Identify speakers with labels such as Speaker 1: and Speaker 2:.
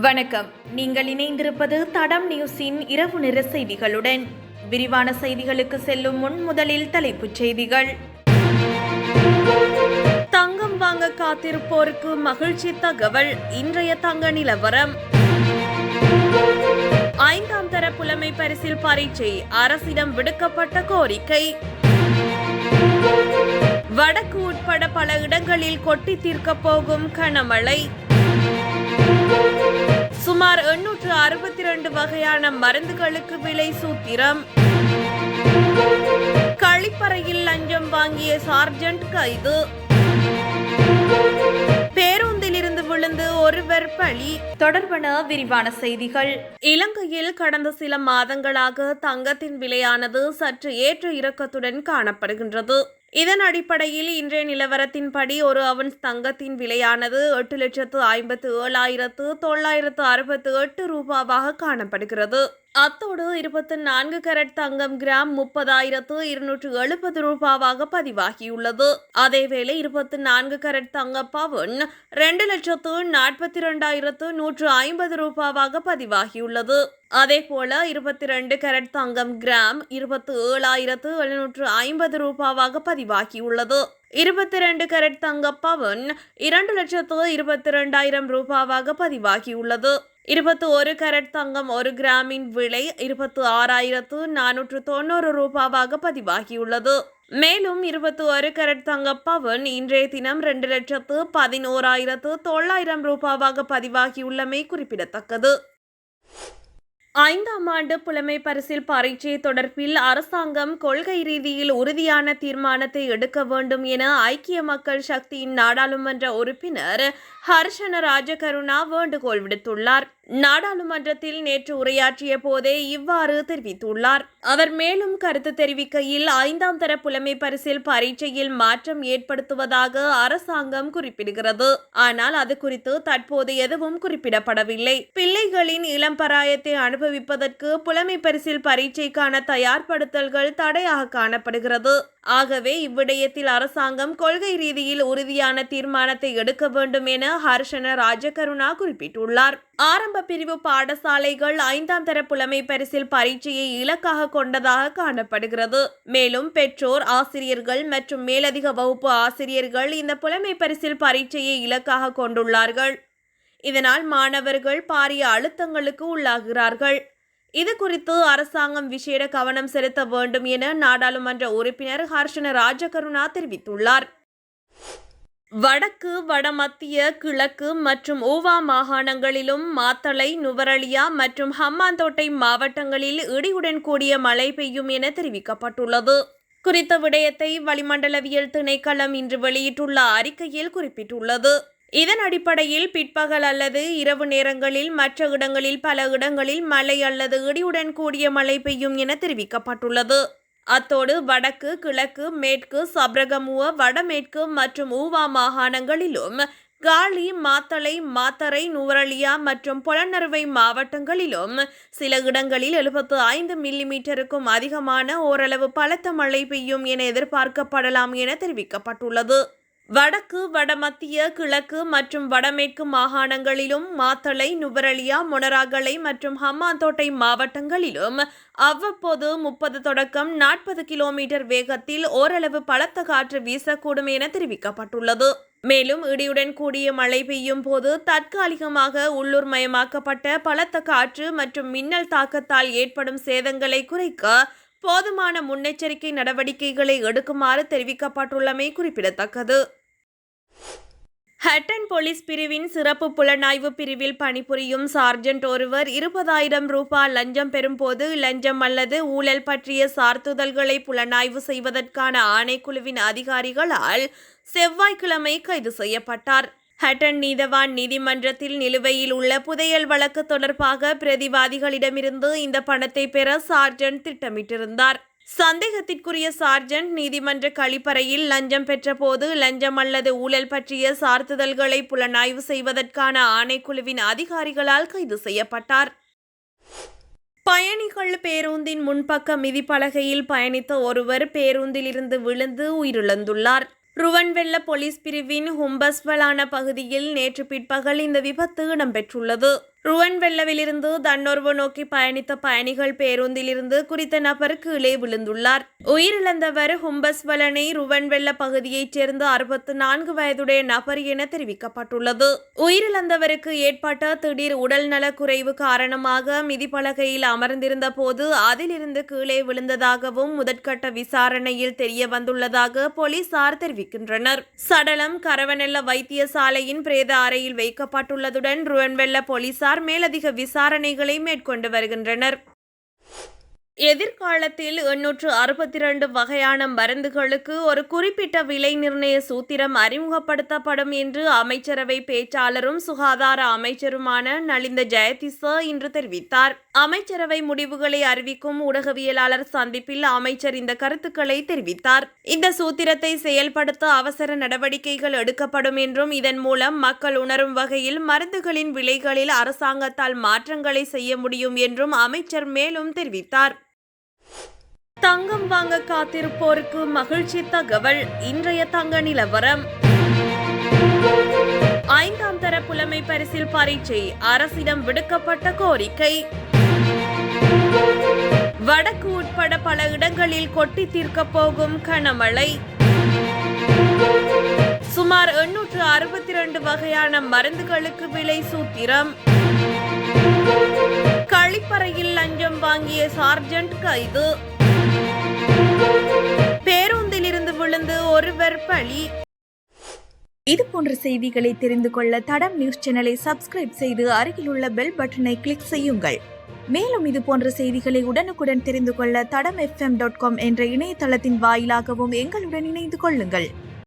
Speaker 1: வணக்கம். நீங்கள் இணைந்திருப்பது தடம் நியூஸின் இரவு நிற செய்திகளுடன். விரிவான செய்திகளுக்கு செல்லும் முன் முதலில் தலைப்புச் செய்திகள். தங்கம் வாங்க காத்திருப்போருக்கு மகிழ்ச்சி தகவல் இன்றைய தங்க நிலவரம். ஐந்தாம் தர புலமை பரிசில் பரீட்சை அரசிடம் விடுக்கப்பட்ட கோரிக்கை. வடக்கு உட்பட பல இடங்களில் கொட்டி தீர்க்கப் போகும் கனமழை. சுமார் எண்ணூற்று அறுபத்தி இரண்டு வகையான மருந்துகளுக்கு விலை சூத்திரம். கழிப்பறையில் லஞ்சம் வாங்கிய சார்ஜென்ட் கைது. பேருந்தில் இருந்து விழுந்து ஒருவர் பலி. தொடர்பான விரிவான செய்திகள். இலங்கையில் கடந்த சில மாதங்களாக தங்கத்தின் விலையானது சற்று ஏற்ற இறக்கத்துடன் காணப்படுகின்றது. இதன் அடிப்படையில் இன்றைய நிலவரத்தின்படி ஒரு அவன்ஸ் தங்கத்தின் விலையானது எட்டு லட்சத்து ஐம்பத்து ஏழாயிரத்து தொள்ளாயிரத்து அறுபத்து எட்டு ரூபாவாக காணப்படுகிறது. அத்தோடு இருபத்தி நான்கு கரட் தங்கம் கிராம் முப்பதாயிரத்து இருநூற்று எழுபது ரூபாவாக பதிவாகியுள்ளது. அதேவேளை இருபத்தி நான்கு கரட் தங்க பவுன் ரெண்டு லட்சத்து நாற்பத்தி இரண்டாயிரத்து நூற்று ஐம்பது ரூபாவாக பதிவாகியுள்ளது. அதேபோல இருபத்தி ரெண்டு கரட் தங்கம் கிராம் இருபத்தி ஏழாயிரத்து எழுநூற்று ஐம்பது ரூபாவாக பதிவாகியுள்ளது. இருபத்தி ரெண்டு கரட் தங்க பவன் இரண்டு லட்சத்து இருபத்தி ரெண்டாயிரம் ரூபாவாக பதிவாகியுள்ளது. இருபத்தி ஒரு கரட் தங்கம் ஒரு கிராமின் விலை இருபத்தி ஆறாயிரத்து நானூற்று தொண்ணூறு ரூபாவாக பதிவாகியுள்ளது. மேலும் இருபத்தி ஒரு கரட் தங்க பவன் இன்றைய தினம் ரெண்டு லட்சத்து பதினோராயிரத்து தொள்ளாயிரம் ரூபாவாக பதிவாகியுள்ளமை குறிப்பிடத்தக்கது. ஐந்தாம் ஆண்டு புலமை பரிசில் பரீட்சை தொடர்பில் அரசாங்கம் கொள்கை ரீதியில் உறுதியான தீர்மானத்தை எடுக்க வேண்டும் என ஐக்கிய மக்கள் சக்தியின் நாடாளுமன்ற உறுப்பினர் ஹர்ஷன ராஜகருணா வேண்டுகோள் விடுத்துள்ளார். நாடாளுமன்றத்தில் நேற்று உரையாற்றிய போதே இவ்வாறு தெரிவித்துள்ளார். அவர் மேலும் கருத்து தெரிவிக்கையில் ஐந்தாம் தர புலமை பரிசில் பரீட்சையில் மாற்றம் ஏற்படுத்துவதாக அரசாங்கம் குறிப்பிடுகிறது. ஆனால் அது குறித்து தற்போது எதுவும் குறிப்பிடப்படவில்லை. பிள்ளைகளின் இளம் பராயத்தை அனுபவிப்பதற்கு புலமை பரிசில் பரீட்சைக்கான தயார்படுத்தல்கள் தடையாக காணப்படுகிறது. ஆகவே இவ்விடயத்தில் அரசாங்கம் கொள்கை ரீதியில் உறுதியான தீர்மானத்தை எடுக்க வேண்டும் என ஹர்ஷன ராஜகருணா குறிப்பிட்டுள்ளார். ஆரம்ப பிரிவு பாடசாலைகள் ஐந்தாம் தர புலமை பரிசில் பரீட்சையை இலக்காக கொண்டதாக காணப்படுகிறது. மேலும் பெற்றோர் ஆசிரியர்கள் மற்றும் மேலதிக வகுப்பு ஆசிரியர்கள் இந்த புலமை பரிசில் பரீட்சையை இலக்காக கொண்டுள்ளார்கள். இதனால் மாணவர்கள் பாரிய அழுத்தங்களுக்கு உள்ளாகிறார்கள். இது குறித்து அரசாங்கம் விசேட கவனம் செலுத்த வேண்டும் என நாடாளுமன்ற உறுப்பினர் ஹர்ஷன ராஜகருணா தெரிவித்துள்ளார். வடக்கு வடமத்திய கிழக்கு மற்றும் ஓவா மாகாணங்களிலும் மாத்தளை நுவரலியா மற்றும் ஹம்மாந்தோட்டை மாவட்டங்களில் இடியுடன் கூடிய மழை பெய்யும் என தெரிவிக்கப்பட்டுள்ளது. குறித்த விடயத்தை வளிமண்டலவியல் திணைக்களம் இன்று வெளியிட்டுள்ள அறிக்கையில் குறிப்பிட்டுள்ளது. இதன் அடிப்படையில் பிற்பகல் அல்லது இரவு நேரங்களில் மற்ற இடங்களில் பல இடங்களில் மழை அல்லது இடியுடன் கூடிய மழை பெய்யும் என தெரிவிக்கப்பட்டுள்ளது. அத்தோடு வடக்கு கிழக்கு மேற்கு சப்ரகமுவ வடமேற்கு மற்றும் ஊவா மாகாணங்களிலும் காலி மாத்தளை மாத்தரை நுவரலியா மற்றும் புலனறுவை மாவட்டங்களிலும் சில இடங்களில் எழுபத்து ஐந்து மில்லிமீட்டருக்கும் அதிகமான ஓரளவு பலத்த மழை பெய்யும் என எதிர்பார்க்கப்படலாம் என தெரிவிக்கப்பட்டுள்ளது. வடக்கு வடமத்திய கிழக்கு மற்றும் வடமேற்கு மாகாணங்களிலும் மாத்தளை நுவரலியா மொனராகலை மற்றும் ஹம்மாந்தோட்டை மாவட்டங்களிலும் அவ்வப்போது முப்பது தொடக்கம் நாற்பது கிலோமீட்டர் வேகத்தில் ஓரளவு பலத்த காற்று வீசக்கூடும் என தெரிவிக்கப்பட்டுள்ளது. மேலும் இடியுடன் கூடிய மழை பெய்யும் போது தற்காலிகமாக உள்ளூர் மயமாக்கப்பட்ட பலத்த காற்று மற்றும் மின்னல் தாக்கத்தால் ஏற்படும் சேதங்களை குறைக்க போதுமான முன்னெச்சரிக்கை நடவடிக்கைகளை எடுக்குமாறு தெரிவிக்கப்பட்டுள்ளமை குறிப்பிடத்தக்கது. ஹட்டன் போலீஸ் பிரிவின் சிறப்பு புலனாய்வு பிரிவில் பணிபுரியும் சார்ஜென்ட் ஒருவர் இருபதாயிரம் ரூபாய் லஞ்சம் பெறும்போது லஞ்சம் அல்லது ஊழல் பற்றிய சார்த்துதல்களை புலனாய்வு செய்வதற்கான ஆணைக்குழுவின் அதிகாரிகளால் செவ்வாய்க்கிழமை கைது செய்யப்பட்டார். ஹட்டன் நீதவான் நீதிமன்றத்தில் நிலுவையில் உள்ள புதையல் வழக்கு தொடர்பாக பிரதிவாதிகளிடமிருந்து இந்த பணத்தை பெற சார்ஜென்ட் திட்டமிட்டிருந்தார். சந்தேகத்திற்குரிய சார்ஜென்ட் நீதிமன்ற கழிப்பறையில் லஞ்சம் பெற்றபோது லஞ்சம் அல்லது ஊழல் பற்றிய சார்த்துதல்களை புலனாய்வு செய்வதற்கான ஆணைக்குழுவின் அதிகாரிகளால் கைது செய்யப்பட்டார். பயணிகள் பேருந்தின் முன்பக்க மிதிப்பலகையில் பயணித்த ஒருவர் பேருந்திலிருந்து விழுந்து உயிரிழந்துள்ளார். ருவன்வெல்ல போலீஸ் பிரிவின் ஹும்பஸ்வலான பகுதியில் நேற்று பிற்பகல் இந்த விபத்து இடம்பெற்றுள்ளது. ருவன்வெல்லவிலிருந்து தன்னொருவு நோக்கி பயணித்த பயணிகள் பேருந்திலிருந்து குறித்த நபர் கீழே விழுந்துள்ளார். உயிரிழந்தவர் ஹும்பஸ்வலனை ருவன்வெல்ல பகுதியைச் சேர்ந்த அறுபத்து நான்கு வயதுடைய நபர் என தெரிவிக்கப்பட்டுள்ளது. உயிரிழந்தவருக்கு ஏற்பட்ட திடீர் உடல்நல குறைவு காரணமாக மிதிப்பலகையில் அமர்ந்திருந்த போது அதிலிருந்து கீழே விழுந்ததாகவும் முதற்கட்ட விசாரணையில் தெரிய வந்துள்ளதாக போலீசார் தெரிவிக்கின்றனர். சடலம் கரவனெல்ல வைத்தியசாலையின் பிரேத அறையில் வைக்கப்பட்டுள்ளதுடன் ருவன்வெல்ல போலீசார் மேலதிக விசாரணைகளை மேற்கொண்டு வருகின்றனர். எதிர்காலத்தில் எண்ணூற்று அறுபத்தி ரெண்டு வகையான மருந்துகளுக்கு ஒரு குறிப்பிட்ட விலை நிர்ணய சூத்திரம் அறிமுகப்படுத்தப்படும் என்று அமைச்சரவை பேச்சாளரும் சுகாதார அமைச்சருமான நலிந்த ஜெயதிச இன்று தெரிவித்தார். அமைச்சரவை முடிவுகளை அறிவிக்கும் ஊடகவியலாளர் சந்திப்பில் அமைச்சர் இந்த கருத்துக்களை தெரிவித்தார். இந்த சூத்திரத்தை செயல்படுத்த அவசர நடவடிக்கைகள் எடுக்கப்படும் என்றும் இதன் மூலம் மக்கள் உணரும் வகையில் மருந்துகளின் விலைகளில் அரசாங்கத்தால் மாற்றங்களை செய்ய முடியும் என்றும் அமைச்சர் மேலும் தெரிவித்தார். தங்கம் வாங்க காத்திருப்போருக்கு மகிழ்ச்சி தகவல். இன்றைய தங்க நிலவரம். ஐந்தாம் தர புலமை பரிசில் பரீட்சை. அரசிடம் விடுக்கப்பட்ட கோரிக்கை. வடக்கு உட்பட பல இடங்களில் கொட்டி தீர்க்கப் போகும் கனமழை. சுமார் எண்ணூற்று அறுபத்தி இரண்டு வகையான மருந்துகளுக்கு விலை சூத்திரம். கழிப்பறையில் லஞ்சம் வாங்கிய சார்ஜென்ட் கைது. பேருந்திலிருந்து விழுந்து ஒருவர் பலி.
Speaker 2: இது போன்ற செய்திகளை தெரிந்து கொள்ள தடம் நியூஸ் சேனலை சப்ஸ்கிரைப் செய்து அருகில் உள்ள பெல் பட்டனை கிளிக் செய்யுங்கள். மேலும் இது போன்ற செய்திகளை உடனுக்குடன் தெரிந்து கொள்ள தடம் எஃப்எம் டாட் காம் என்ற இணையதளத்தின் வாயிலாகவும் எங்களுடன் இணைந்து கொள்ளுங்கள்.